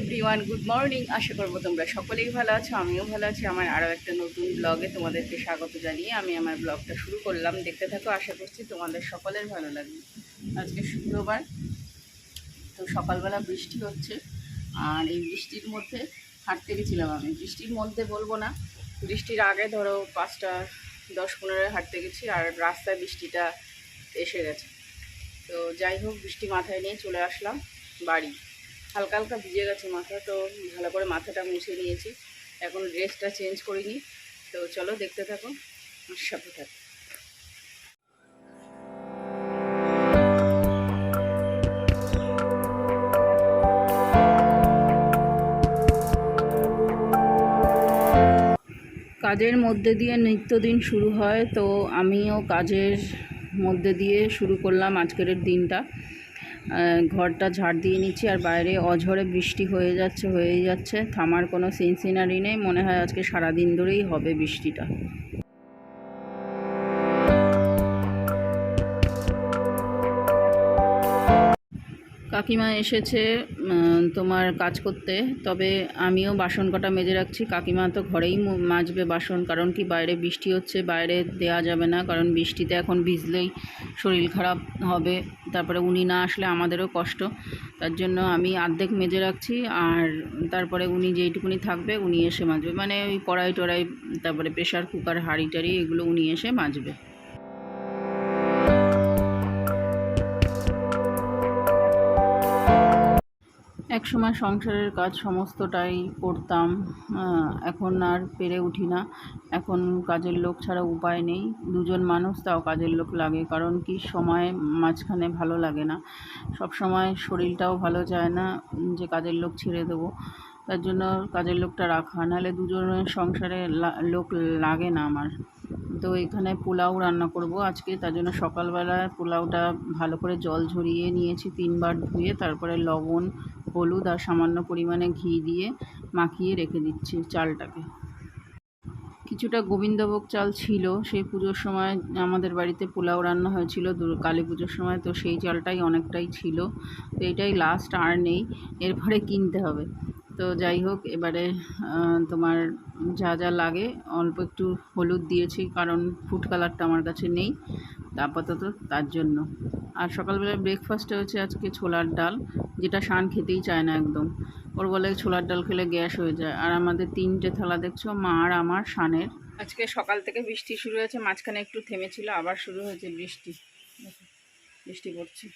Everyone good morning আশা করব তোমরা সকলেই ভালো আছো, আমিও ভালো আছি। আমার আরও একটা নতুন ব্লগে তোমাদেরকে স্বাগত জানিয়ে আমি আমার ব্লগটা শুরু করলাম। দেখতে থাকো, আশা করছি তোমাদের সকলের ভালো লাগবে। আজকে শুক্রবার, তো সকালবেলা বৃষ্টি হচ্ছে, আর এই বৃষ্টির মধ্যে হাঁটতে গেছিলাম আমি। বৃষ্টির মধ্যে বলব না, বৃষ্টির আগে ধরো পাঁচটা, দশ পনেরো হাঁটতে গেছি, আর রাস্তায় বৃষ্টিটা এসে গেছে। তো যাই হোক, বৃষ্টি মাথায় নিয়ে চলে আসলাম বাড়ি। হালকা হালকা ভিজে গেছে মাথা, তো ভালো করে মাথাটা মুছে নিয়েছি। এখন ড্রেসটা চেঞ্জ করিনি। তো চলো দেখতে থাকো, আমার সাথে থাকো। কাজের মধ্যে দিয়ে নিত্যদিন শুরু হয়, তো আমিও কাজের মধ্যে দিয়ে শুরু করলাম আজকের দিনটা। ঘরটা ঝাড় দিয়ে নিচ্ছি আর বাইরে অঝরে বৃষ্টি হয়ে যাচ্ছে হয়ে যাচ্ছে। থামার কোনো সিন সিনারি নেই। মনে হয় আজকে সারাদিন ধরেই হবে বৃষ্টিটা। কাকিমা এসেছে তোমার কাজ করতে। তবে আমিও বাসন কটা মেজে রাখছি। কাকিমা তো ঘরেই মাজবে বাসন, কারণ কি বাইরে বৃষ্টি হচ্ছে, বাইরে দেওয়া যাবে না, কারণ বৃষ্টিতে এখন ভিজলেই শরীর খারাপ হবে। তারপরে উনি না আসলে আমাদেরও কষ্ট। তার জন্য আমি অর্ধেক মেজে রাখছি, আর তারপরে উনি যেইটুকুনি থাকবে উনি এসে মাজবে। মানে ওই কড়াই টড়াই তারপরে প্রেশার কুকার হাঁড়ি টাড়ি এগুলো উনি এসে মাজবে। এক সময় সংসারের কাজ সমস্তটাই করতাম এখন আর পেরে উঠি না। এখন কাজের লোক ছাড়া উপায় নেই। দুজন মানুষ, তাও কাজের লোক লাগে, কারণ কি সময় মাঝখানে ভালো লাগে না। সব সময় শরীরটাও ভালো যায় না যে কাজের লোক ছেড়ে দেবো। তার জন্য কাজের লোকটা রাখা, নাহলে দুজনের সংসারে লোক লাগে না আমার। তো এখানে পোলাও রান্না করব আজকে, তার জন্য সকালবেলায় পোলাওটা ভালো করে জল ঝরিয়ে নিয়েছি তিনবার ধুয়ে, তারপরে লবণ, হলুদ আর সামান্য পরিমাণে ঘি দিয়ে মাখিয়ে রেখে দিচ্ছি চালটাকে। কিছুটা গোবিন্দভোগ চাল ছিল, সেই পুজোর সময় আমাদের বাড়িতে পোলাও রান্না হয়েছিল কালী পুজোর সময়, তো সেই চালটাই অনেকটাই ছিল। তো এটাই লাস্ট আর নেই, এরপরে কিনতে হবে। তো যাই হোক, এবারে তোমার যা যা লাগে, অল্প একটু হলুদ দিয়েছি, কারণ ফুড কালারটা আমার কাছে নেই আপাতত তার জন্য। আর সকালবেলা ব্রেকফাস্টে হচ্ছে আজকে ছোলার ডাল, যেটা শান খেতেই চায় না একদম। ওর বলে ছোলার ডাল খেলে গ্যাস হয়ে যায়। আর আমাদের তিনটে থালা দেখছ, মা আর আমার শানের। আজকে সকাল থেকে বৃষ্টি শুরু হয়েছে, মাঝখানে একটু থেমেছিল, আবার শুরু হয়েছে বৃষ্টি। বৃষ্টি পড়ছে।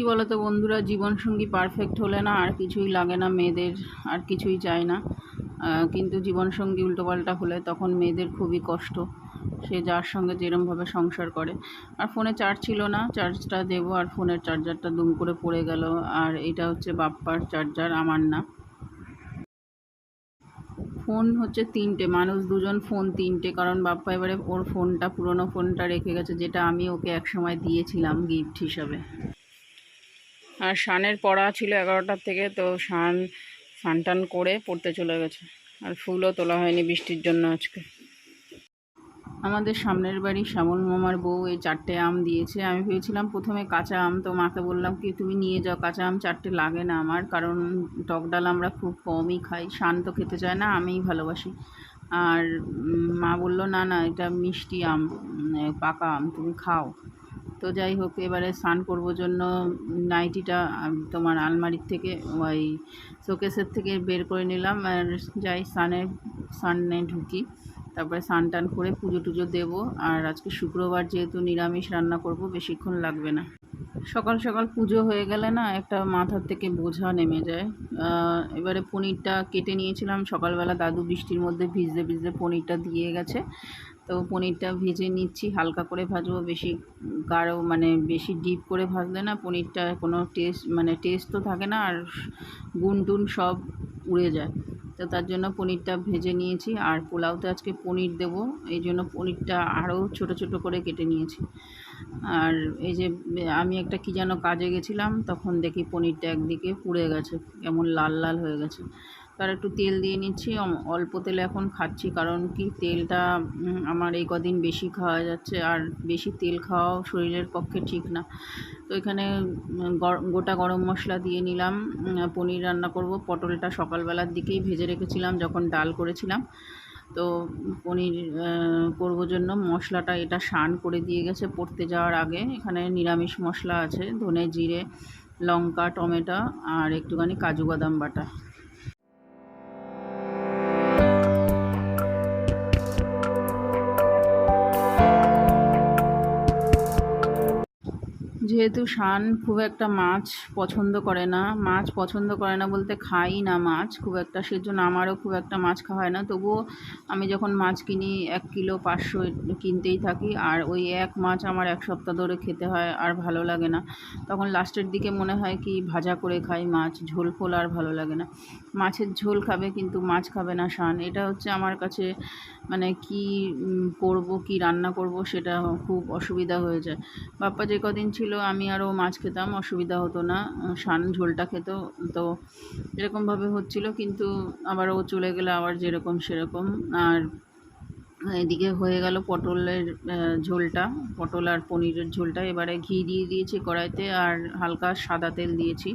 কি বলতো বন্ধুরা, জীবনসঙ্গী পারফেক্ট হলে না আর কিছুই লাগে না মেয়েদের, আর কিছুই চায় না। কিন্তু জীবনসঙ্গী উল্টোপাল্টা হলে তখন মেয়েদের খুবই কষ্ট। সে যার সঙ্গে যেরমভাবে সংসার করে। আর ফোনে চার্জ ছিল না চার্জটা দেবো আর ফোনের চার্জারটা দুম করে পড়ে গেল। আর এটা হচ্ছে বাপ্পার চার্জার আমার না। ফোন হচ্ছে তিনটে, মানুষ দুজন ফোন তিনটে। কারণ বাপ্পা এবারে ওর ফোনটা, পুরনো ফোনটা রেখে গেছে, যেটা আমি ওকে একসময় দিয়েছিলাম গিফট হিসাবে। আর শানের পড়া ছিল এগারোটার থেকে, তো শান স্নান টান করে পড়তে চলে গেছে। আর ফুলও তোলা হয়নি বৃষ্টির জন্য আজকে। আমাদের সামনের বাড়ি শ্যামল মামার বউ এই চারটে আম দিয়েছে। আমি ভেবেছিলাম প্রথমে কাঁচা আম, তো মাকে বললাম কি, তুমি নিয়ে যাও, কাঁচা আম চারটে লাগে না আমার, কারণ টক ডাল আমরা খুব কমই খাই। শান তো খেতে চায় না, আমিই ভালোবাসি। আর মা বলল, না না, এটা মিষ্টি আম পাকা আম, তুমি খাও। তো যাই হোক, এবারে স্নান করব জন্য নাইটিটা তোমার আলমারির থেকে, ওই শোকেসের থেকে বের করে নিলাম আর যাই স্নানে স্নানে ঢুকি। তারপরে স্নান টান করে পুজো টুজো দেবো। আর আজকে শুক্রবার যেহেতু নিরামিষ রান্না করব, বেশিক্ষণ লাগবে না। সকাল সকাল পুজো হয়ে গেলে না একটা মাথার থেকে বোঝা নেমে যায়। এবারে পনিরটা কেটে নিয়েছিলাম। সকালবেলা দাদু বৃষ্টির মধ্যে ভিজতে ভিজতে পনিরটা দিয়ে গেছে। তো পনিরটা ভেজে নিচ্ছি। হালকা করে ভাজবো, বেশি গাঢ় মানে বেশি ডিপ করে ভাজলে না পনিরটা কোনো টেস্ট মানে টেস্ট তো থাকে না আর গুন টুন সব উড়ে যায়। তো তার জন্য পনিরটা ভেজে নিয়েছি। আর পোলাওতে আজকে পনির দেব, এই জন্য পনিরটা আরও ছোট ছোট করে কেটে নিয়েছি। আর এই যে আমি একটা কী যেন কাজে গেছিলাম, তখন দেখি পনিরটা একদিকে পুড়ে গেছে, কেমন লাল লাল হয়ে গেছে। তার একটু তেল দিয়ে নিচ্ছি। অল্প তেলে এখন খাচ্ছি কারণ কি তেলটা আমার এই কদিন বেশি খাওয়া যাচ্ছে আর বেশি তেল খাওয়াও শরীরের পক্ষে ঠিক না। তো এখানে গোটা গরম মশলা দিয়ে নিলাম। পনির রান্না করব। পটলটা সকালবেলার দিকেই ভেজে রেখেছিলাম যখন ডাল করেছিলাম। তো পনির করব জন্য মশলাটা এটা সান করে দিয়ে গেছে পড়তে যাওয়ার আগে। এখানে নিরামিষ মশলা আছে, ধনে, জিরে, লঙ্কা, টমেটো আর একটুখানি কাজু বাদাম বাটা। যেহেতু শান খুব একটা মাছ পছন্দ করে না, মাছ পছন্দ করে না বলতে খাই না মাছ খুব একটা, সেজন্য আমারও খুব একটা মাছ খাওয়া হয় না। তবুও আমি যখন মাছ কিনি, এক কিলো পাঁচশো কিনতেই থাকি, আর ওই এক মাছ আমার এক সপ্তাহ ধরে খেতে হয় আর ভালো লাগে না। তখন লাস্টের দিকে মনে হয় কি ভাজা করে খাই মাছ, ঝোল ফোল আর ভালো লাগে না। মাছের ঝোল খাবে কিন্তু মাছ খাবে না শান। এটা হচ্ছে আমার কাছে মানে কি করব, কি রান্না করব সেটা খুব অসুবিধা হয়ে যায়। বাপ্পা যে কদিন ছিল আমি আরও মাছ খেতাম, অসুবিধা হতো না। শান ঝোলটা খেত, তো এরকমভাবে হচ্ছিল, কিন্তু আবার ও চলে গেলে, আবার যেরকম সেরকম। আর এদিকে হয়ে গেল পটলের ঝোলটা, পটল আর পনিরের ঝোলটা। এবারে ঘি দিয়ে দিয়েছি কড়াইতে, আর হালকা সাদা তেল দিয়েছি।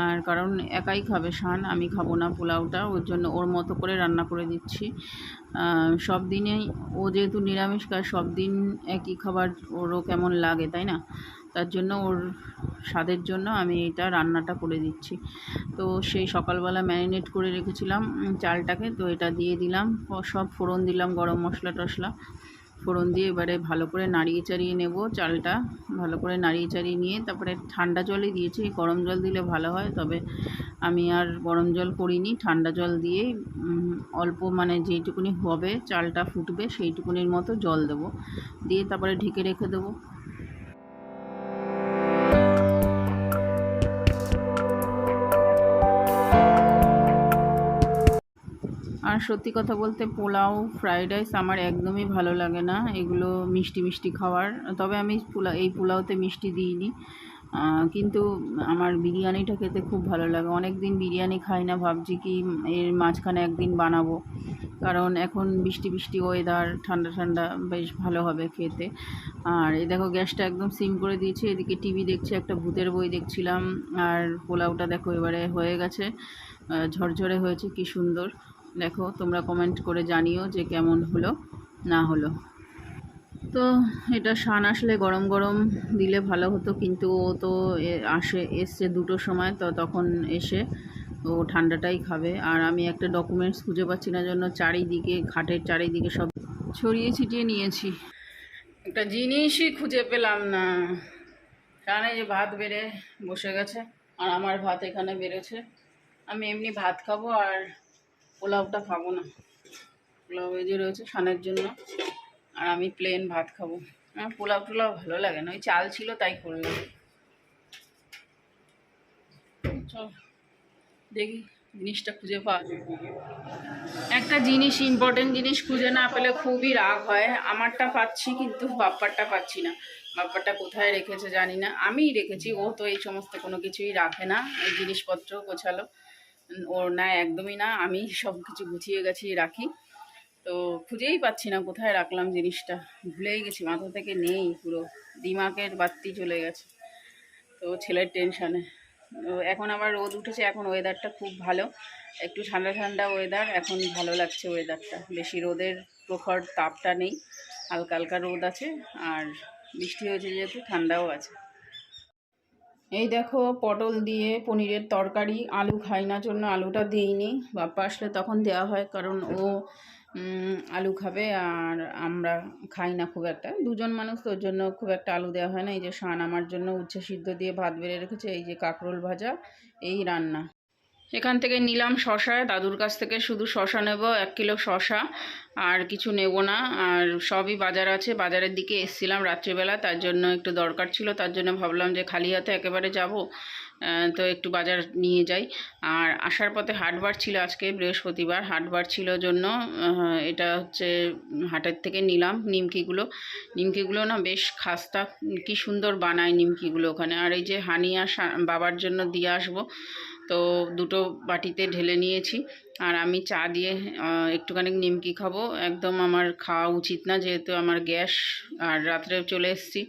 আর কারণ একাই খাবে শান আমি খাব না পোলাওটা, ওর জন্য ওর মতো করে রান্না করে দিচ্ছি। সব দিনেই ও যেহেতু নিরামিষ খায় সব দিন একই খাবার ওরও কেমন লাগে, তাই না? তার জন্য ওর স্বাদের জন্য আমি এটা রান্নাটা করে দিচ্ছি। তো সেই সকালবেলা ম্যারিনেট করে রেখেছিলাম চালটাকে। তো এটা দিয়ে দিলাম সব ফোড়ন দিলাম গরম মশলা টশলা ফোড়ন দিয়ে এবারে ভালো করে নাড়িয়ে চাড়িয়ে নেব চালটা। ভালো করে নাড়িয়ে চাড়িয়ে নিয়ে তারপরে ঠান্ডা জলই দিয়েছি। গরম জল দিলে ভালো হয়, তবে আমি আর গরম জল করিনি। ঠান্ডা জল দিয়েই অল্প মানে যেইটুকুনি হবে, চালটা ফুটবে সেইটুকুনির মতো জল দেবো। দিয়ে তারপরে ঢেকে রেখে দেবো। আর সত্যি কথা বলতে পোলাও ফ্রাইড রাইস আমার একদমই ভালো লাগে না। এগুলো মিষ্টি মিষ্টি খাওয়ার। তবে আমি পোলা, এই পোলাওতে মিষ্টি দিইনি। কিন্তু আমার বিরিয়ানিটা খেতে খুব ভালো লাগে। অনেক দিন বিরিয়ানি খাই না, ভাবছি কি এর মাঝখানে একদিন বানাবো। কারণ এখন বৃষ্টি বৃষ্টি ওয়েদার ঠান্ডা ঠান্ডা, বেশ ভালো হবে খেতে। আর এই দেখো গ্যাসটা একদম সিম করে দিয়েছি। এদিকে টিভি দেখছি, একটা ভূতের বই দেখছিলাম। আর পোলাওটা দেখো এবারে হয়ে গেছে। ঝরঝরে হয়েছে, কি সুন্দর। দেখো, তোমরা কমেন্ট করে জানিও যে কেমন হলো, না হলো। তো এটা শান আসলে গরম গরম দিলে ভালো হতো, কিন্তু ও তো আসে, এসছে দুটোর সময়, তো তখন এসে ও ঠান্ডাটাই খাবে। আর আমি একটা ডকুমেন্টস খুঁজে পাচ্ছি না জন্য চারিদিকে খাটের চারিদিকে সব ছড়িয়ে ছিটিয়ে নিয়েছি। একটা জিনিসই খুঁজে পেলাম না। কানে যে ভাত বেড়ে বসে গেছে, আর আমার ভাত এখানে বেড়েছে। আমি এমনি ভাত খাব আর পোলাওটা খাব না। পোলাও এই যে রয়েছে সানের জন্য। আর আমি প্লেন ভাত খাব। আমার পোলাও টোলাও ভালো লাগে না। ওই চাল ছিল তাই করলাম। দেখি জিনিসটা খুঁজে পাওয়া। একটা জিনিস ইম্পর্টেন্ট জিনিস খুঁজে না পেলে খুবই রাগ হয়। আমারটা পাচ্ছি কিন্তু বাপ্পারটা পাচ্ছি না। বাপ্পারটা কোথায় রেখেছে জানি না। আমিই রেখেছি। ও তো এই সমস্ত কোনো কিছুই রাখে না। এই জিনিসপত্র গোছালো। ওর না একদমই না, আমি সব কিছু গুছিয়ে গেছি রাখি। তো খুঁজেই পাচ্ছি না কোথায় রাখলাম জিনিসটা। ভুলেই গেছি, মাথা থেকে নেই পুরো। দিমাকের বাত্তি চলে গেছে। তো ছেলের টেনশানে এখন আবার রোদ উঠেছে, এখন ওয়েদারটা খুব ভালো। একটু ঠান্ডা ঠান্ডা ওয়েদার এখন ভালো লাগছে ওয়েদারটা বেশি রোদের প্রখর তাপটা নেই, হালকা হালকা রোদ আছে, আর বৃষ্টি হয়েছে যেহেতু, ঠান্ডাও আছে। এই দেখো পটল দিয়ে পনিরের তরকারি, আলু খাই না জন্য আলুটা দিইনি। বাপ্পা আসলে তখন দেওয়া হয় কারণ ও আলু খাবে আর আমরা খাই না খুব একটা। দুজন মানুষ তো ওর জন্য খুব একটা আলু দেওয়া হয় না। এই যে সান আমার জন্য উচ্ছে সিদ্ধ দিয়ে ভাত বেড়ে রেখেছে, এই যে কাঁকরোল ভাজা, এই রান্না। এখান থেকে নিলাম শশা, দাদুর কাছ থেকে শুধু শশা নেব, এক কিলো শশা, আর কিছু নেব না, আর সবই বাজার আছে। বাজারের দিকে এসছিলাম রাত্রিবেলা, তার জন্য একটু দরকার ছিল, তার জন্য ভাবলাম যে খালি হাতে একেবারে যাব তো একটু বাজার নিয়ে যাই। আর আসার পথে হাটবার ছিল আজকে, বৃহস্পতিবার, হাটবার ছিল জন্য এটা হচ্ছে হাটের থেকে নিলাম নিমকিগুলো। নিমকিগুলো না বেশ খাস্তা, কি সুন্দর বানায় নিমকিগুলো ওখানে। আর এই যে হানিয়া বাবার জন্য দিয়ে আসব তো দুটো বাটিতে ঢেলে নিয়েছি। আর আমি চা দিয়ে একটুখানি নিমকি খাব। একদম আমার খাওয়া উচিত না, যেহেতু আমার গ্যাস। আর রাত্রে চলে এসেছি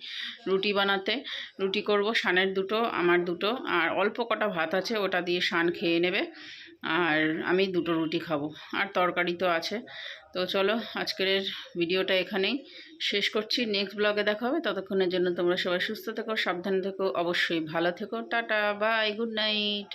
রুটি বানাতে। রুটি করব সানের দুটো, আমার দুটো। আর অল্প কটা ভাত আছে, ওটা দিয়ে সান খেয়ে নেবে। আর আমি দুটো রুটি খাব। আর তরকারি তো আছে। তো চলো, আজকের ভিডিওটা এখানেই শেষ করছি। নেক্সট ব্লগে দেখা হবে। ততক্ষণের জন্য তোমরা সবাই সুস্থ থেকো, সাবধানে থেকো, অবশ্যই ভালো থেকো। Tata, bye, good night.